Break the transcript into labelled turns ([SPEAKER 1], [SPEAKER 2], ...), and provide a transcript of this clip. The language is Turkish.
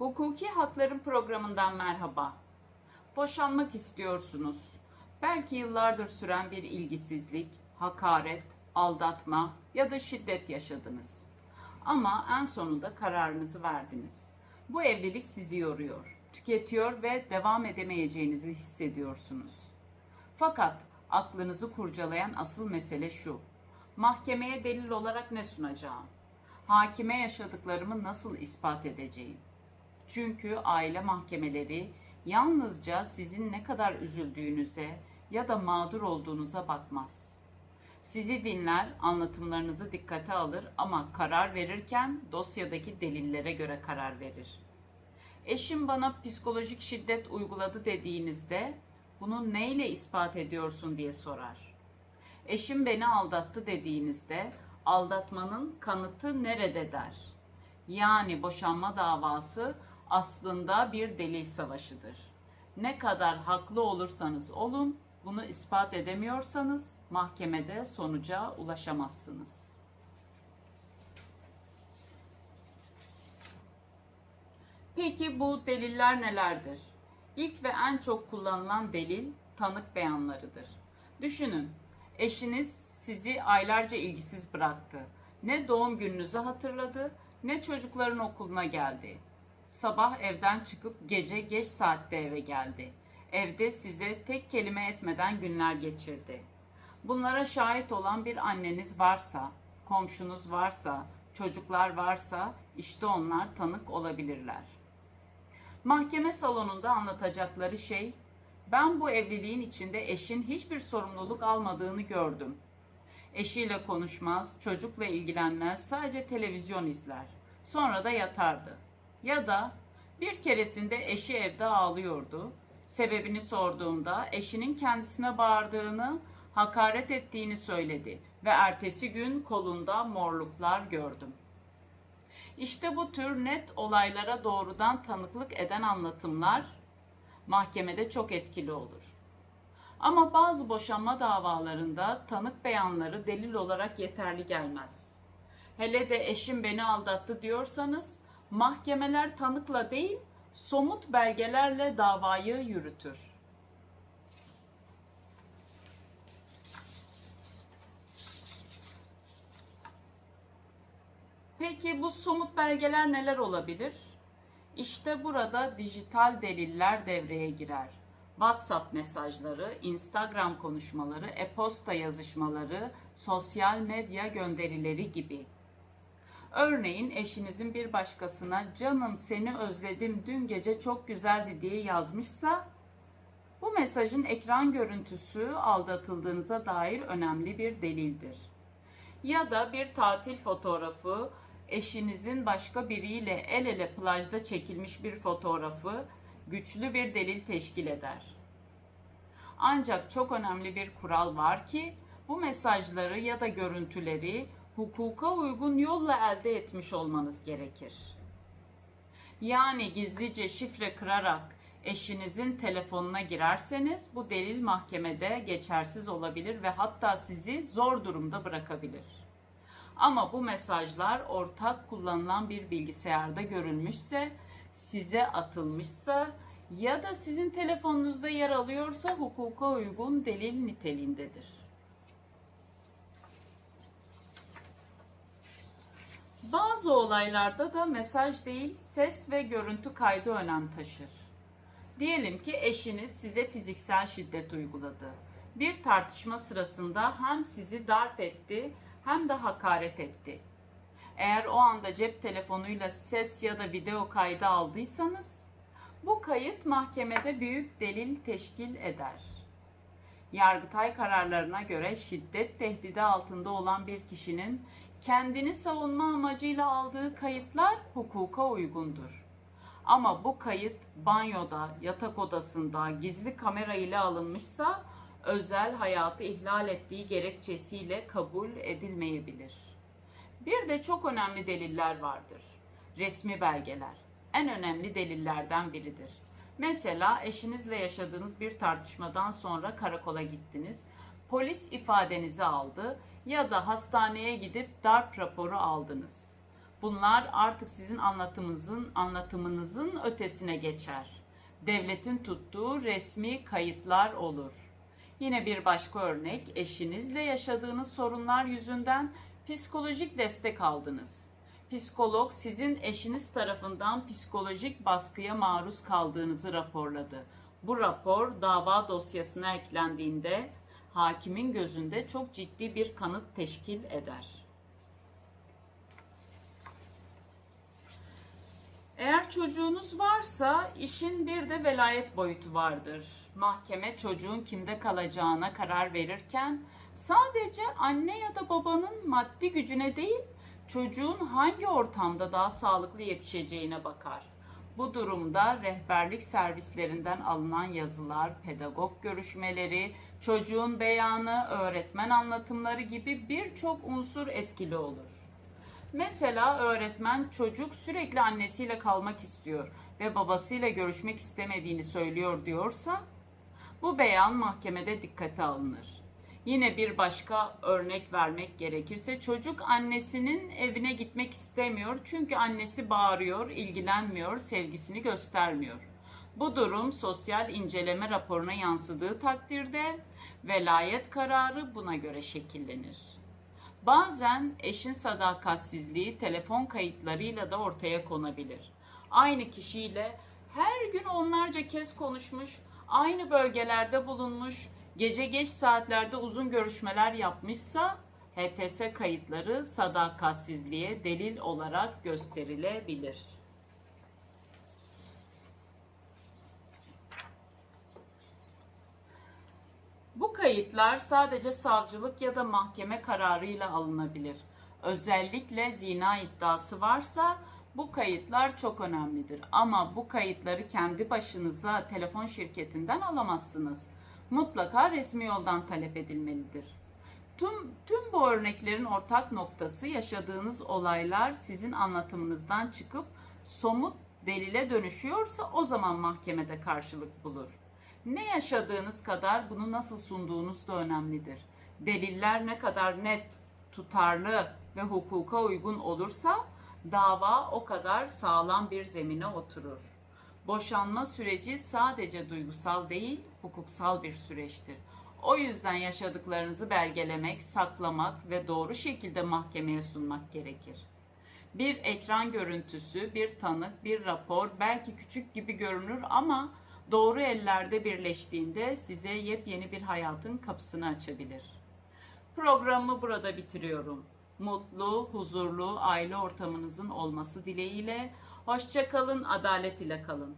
[SPEAKER 1] Hukuki Hakların programından merhaba. Boşanmak istiyorsunuz. Belki yıllardır süren bir ilgisizlik, hakaret, aldatma ya da şiddet yaşadınız. Ama en sonunda kararınızı verdiniz. Bu evlilik sizi yoruyor, tüketiyor ve devam edemeyeceğinizi hissediyorsunuz. Fakat aklınızı kurcalayan asıl mesele şu. Mahkemeye delil olarak ne sunacağım? Hakime yaşadıklarımı nasıl ispat edeceğim? Çünkü aile mahkemeleri yalnızca sizin ne kadar üzüldüğünüze ya da mağdur olduğunuza bakmaz. Sizi dinler, anlatımlarınızı dikkate alır ama karar verirken dosyadaki delillere göre karar verir. Eşim bana psikolojik şiddet uyguladı dediğinizde bunu neyle ispat ediyorsun diye sorar. Eşim beni aldattı dediğinizde aldatmanın kanıtı nerede der. Yani boşanma davası aslında bir delil savaşıdır. Ne kadar haklı olursanız olun, bunu ispat edemiyorsanız mahkemede sonuca ulaşamazsınız. Peki bu deliller nelerdir? İlk ve en çok kullanılan delil tanık beyanlarıdır. Düşünün, eşiniz sizi aylarca ilgisiz bıraktı. Ne doğum gününüzü hatırladı, ne çocukların okuluna geldi. Sabah evden çıkıp gece geç saatte eve geldi. Evde size tek kelime etmeden günler geçirdi. Bunlara şahit olan bir anneniz varsa, komşunuz varsa, çocuklar varsa işte onlar tanık olabilirler. Mahkeme salonunda anlatacakları şey, ben bu evliliğin içinde eşin hiçbir sorumluluk almadığını gördüm. Eşiyle konuşmaz, çocukla ilgilenmez, sadece televizyon izler. Sonra da yatardı. Ya da bir keresinde eşi evde ağlıyordu. Sebebini sorduğumda eşinin kendisine bağırdığını, hakaret ettiğini söyledi ve ertesi gün kolunda morluklar gördüm. İşte bu tür net olaylara doğrudan tanıklık eden anlatımlar mahkemede çok etkili olur. Ama bazı boşanma davalarında tanık beyanları delil olarak yeterli gelmez. Hele de eşim beni aldattı diyorsanız mahkemeler tanıkla değil somut belgelerle davayı yürütür. Peki bu somut belgeler neler olabilir? İşte burada dijital deliller devreye girer. WhatsApp mesajları, Instagram konuşmaları, e-posta yazışmaları, sosyal medya gönderileri gibi. Örneğin eşinizin bir başkasına canım seni özledim dün gece çok güzeldi diye yazmışsa bu mesajın ekran görüntüsü aldatıldığınıza dair önemli bir delildir. Ya da bir tatil fotoğrafı eşinizin başka biriyle el ele plajda çekilmiş bir fotoğrafı güçlü bir delil teşkil eder. Ancak çok önemli bir kural var ki bu mesajları ya da görüntüleri hukuka uygun yolla elde etmiş olmanız gerekir. Yani gizlice şifre kırarak eşinizin telefonuna girerseniz bu delil mahkemede geçersiz olabilir ve hatta sizi zor durumda bırakabilir. Ama bu mesajlar ortak kullanılan bir bilgisayarda görülmüşse, size atılmışsa ya da sizin telefonunuzda yer alıyorsa hukuka uygun delil niteliğindedir. Bazı olaylarda da mesaj değil, ses ve görüntü kaydı önem taşır. Diyelim ki eşiniz size fiziksel şiddet uyguladı. Bir tartışma sırasında hem sizi darp etti hem de hakaret etti. Eğer o anda cep telefonuyla ses ya da video kaydı aldıysanız bu kayıt mahkemede büyük delil teşkil eder. Yargıtay kararlarına göre şiddet tehdidi altında olan bir kişinin kendini savunma amacıyla aldığı kayıtlar hukuka uygundur. Ama bu kayıt banyoda, yatak odasında, gizli kamera ile alınmışsa özel hayatı ihlal ettiği gerekçesiyle kabul edilmeyebilir. Bir de çok önemli deliller vardır. Resmi belgeler en önemli delillerden biridir. Mesela eşinizle yaşadığınız bir tartışmadan sonra karakola gittiniz. Polis ifadenizi aldı ya da hastaneye gidip darp raporu aldınız. Bunlar artık sizin anlatımınızın anlatımınızın ötesine geçer. Devletin tuttuğu resmi kayıtlar olur. Yine bir başka örnek, eşinizle yaşadığınız sorunlar yüzünden psikolojik destek aldınız. Psikolog sizin eşiniz tarafından psikolojik baskıya maruz kaldığınızı raporladı. Bu rapor dava dosyasına eklendiğinde hakimin gözünde çok ciddi bir kanıt teşkil eder. Eğer çocuğunuz varsa işin bir de velayet boyutu vardır. Mahkeme çocuğun kimde kalacağına karar verirken sadece anne ya da babanın maddi gücüne değil, çocuğun hangi ortamda daha sağlıklı yetişeceğine bakar. Bu durumda rehberlik servislerinden alınan yazılar, pedagog görüşmeleri, çocuğun beyanı, öğretmen anlatımları gibi birçok unsur etkili olur. Mesela öğretmen çocuk sürekli annesiyle kalmak istiyor ve babasıyla görüşmek istemediğini söylüyor diyorsa bu beyan mahkemede dikkate alınır. Yine bir başka örnek vermek gerekirse çocuk annesinin evine gitmek istemiyor çünkü annesi bağırıyor, ilgilenmiyor, sevgisini göstermiyor. Bu durum sosyal inceleme raporuna yansıdığı takdirde velayet kararı buna göre şekillenir. Bazen eşin sadakatsizliği telefon kayıtlarıyla da ortaya konabilir. Aynı kişiyle her gün onlarca kez konuşmuş, aynı bölgelerde bulunmuş, gece geç saatlerde uzun görüşmeler yapmışsa HTS kayıtları sadakatsizliğe delil olarak gösterilebilir. Bu kayıtlar sadece savcılık ya da mahkeme kararıyla alınabilir. Özellikle zina iddiası varsa bu kayıtlar çok önemlidir. Ama bu kayıtları kendi başınıza telefon şirketinden alamazsınız. Mutlaka resmi yoldan talep edilmelidir. Tüm, tüm bu örneklerin ortak noktası yaşadığınız olaylar sizin anlatımınızdan çıkıp somut delile dönüşüyorsa o zaman mahkemede karşılık bulur. Ne yaşadığınız kadar bunu nasıl sunduğunuz da önemlidir. Deliller ne kadar net, tutarlı ve hukuka uygun olursa dava o kadar sağlam bir zemine oturur. Boşanma süreci sadece duygusal değil, hukuksal bir süreçtir. O yüzden yaşadıklarınızı belgelemek, saklamak ve doğru şekilde mahkemeye sunmak gerekir. Bir ekran görüntüsü, bir tanık, bir rapor belki küçük gibi görünür ama doğru ellerde birleştiğinde size yepyeni bir hayatın kapısını açabilir. Programı burada bitiriyorum. Mutlu, huzurlu aile ortamınızın olması dileğiyle. Hoşça kalın, adalet ile kalın.